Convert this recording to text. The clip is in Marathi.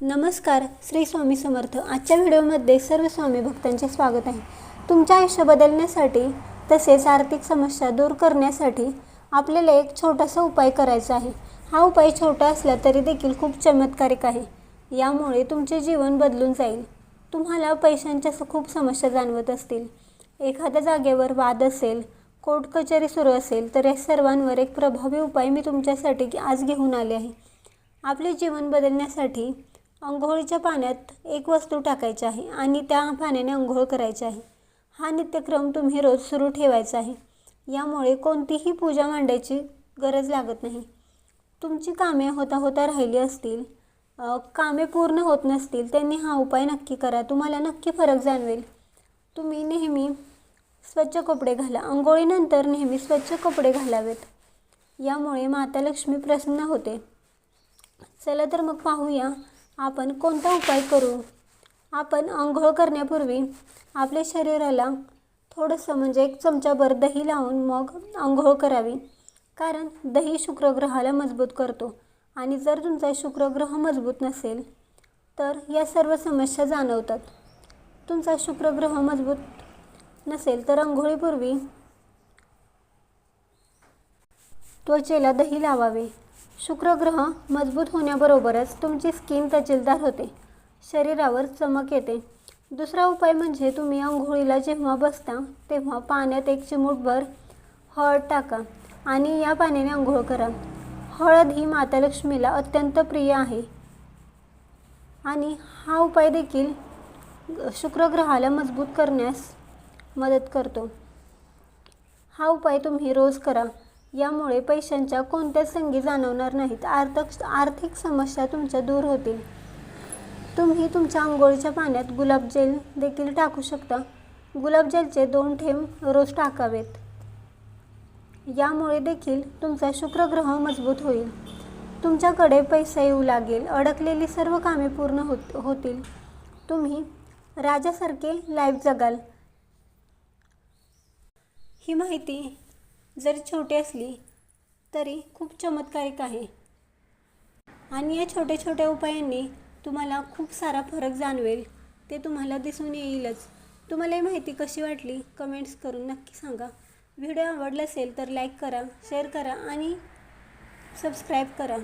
नमस्कार श्री स्वामी समर्थ. आजच्या व्हिडिओमध्ये सर्व स्वामी भक्तांचे स्वागत आहे. तुमच्या आयुष्य बदलण्यासाठी तसेच आर्थिक समस्या दूर करण्यासाठी आपल्याला एक छोटासा उपाय करायचा आहे. हा उपाय छोटा असला तरी देखील खूप चमत्कारिक आहे. यामुळे तुमचे जीवन बदलून जाईल. तुम्हाला पैशांच्या खूप समस्या जाणवत असतील. एखाद्या जागेवर वाद असेल कोर्ट कचेरी सुरू असेल तर या सर्वांवर एक प्रभावी उपाय मी तुमच्यासाठी आज घेऊन आले आहे. आपले जीवन बदलण्यासाठी अंघोळीच्या पाण्यात एक वस्तू टाकायची आहे आणि त्या पाण्याने अंघोळ करायची आहे. हा नित्यक्रम तुम्ही रोज सुरू ठेवायचा आहे. यामुळे कोणतीही पूजा मांडायची गरज लागत नाही. तुमची कामे होता होता राहिली असतील कामे पूर्ण होत नसतील त्यांनी हा उपाय नक्की करा. तुम्हाला नक्की फरक जाणवेल. तुम्ही नेहमी स्वच्छ कपडे घाला. अंघोळीनंतर नेहमी स्वच्छ कपडे घालावेत. यामुळे माता लक्ष्मी प्रसन्न होते. चला तर मग पाहूया आपण कोणता उपाय करू? आपण आंघोळ करण्यापूर्वी आपल्या शरीराला थोडंसं म्हणजे एक चमचाभर दही लावून मग आंघोळ करावी. कारण दही शुक्रग्रहाला मजबूत करतो आणि जर तुमचा शुक्रग्रह मजबूत नसेल तर या सर्व समस्या जाणवतात. तुमचा शुक्रग्रह मजबूत नसेल तर आंघोळीपूर्वी त्वचेला दही लावावे. शुक्रग्रह मजबूत होण्याबरोबरच तुमची स्किन तजेलदार होते. शरीरावर चमक येते. दुसरा उपाय म्हणजे तुम्ही आंघोळीला जेव्हा बसता तेव्हा पाण्यात एक चिमूटभर हळद टाका आणि या पाण्याने आंघोळ करा. हळद ही माता लक्ष्मीला अत्यंत प्रिय आहे. आणि हा उपाय देखील शुक्रग्रहाला मजबूत करण्यास मदत करतो. हा उपाय तुम्ही रोज करा. यामुळे पैशांच्या कोणत्याच संगी जाणवणार नाहीत. आर्थिक आर्थिक समस्या तुमच्या दूर होतील. तुम्ही तुमच्या आंघोळीच्या पाण्यात गुलाबजल देखील टाकू शकता. गुलाबजलचे दोन थेंब रोज टाकावेत. यामुळे देखील तुमचा शुक्रग्रह मजबूत होईल. तुमच्याकडे पैसा येऊ लागेल. अडकलेली सर्व कामे पूर्ण होत होतील. तुम्ही राजासारखे लाईफ जगाल. ही माहिती जरी छोटी असली तरी खूप चमत्कारिक आहे. आणि या छोट्या छोट्या उपायांनी तुम्हाला खूप सारा फरक जाणवेल. ते तुम्हाला दिसून येईलच. तुम्हाला ही माहिती कशी वाटली कमेंट्स करून नक्की सांगा. व्हिडिओ आवडला असेल तर लाईक करा शेअर करा आणि सबस्क्राईब करा.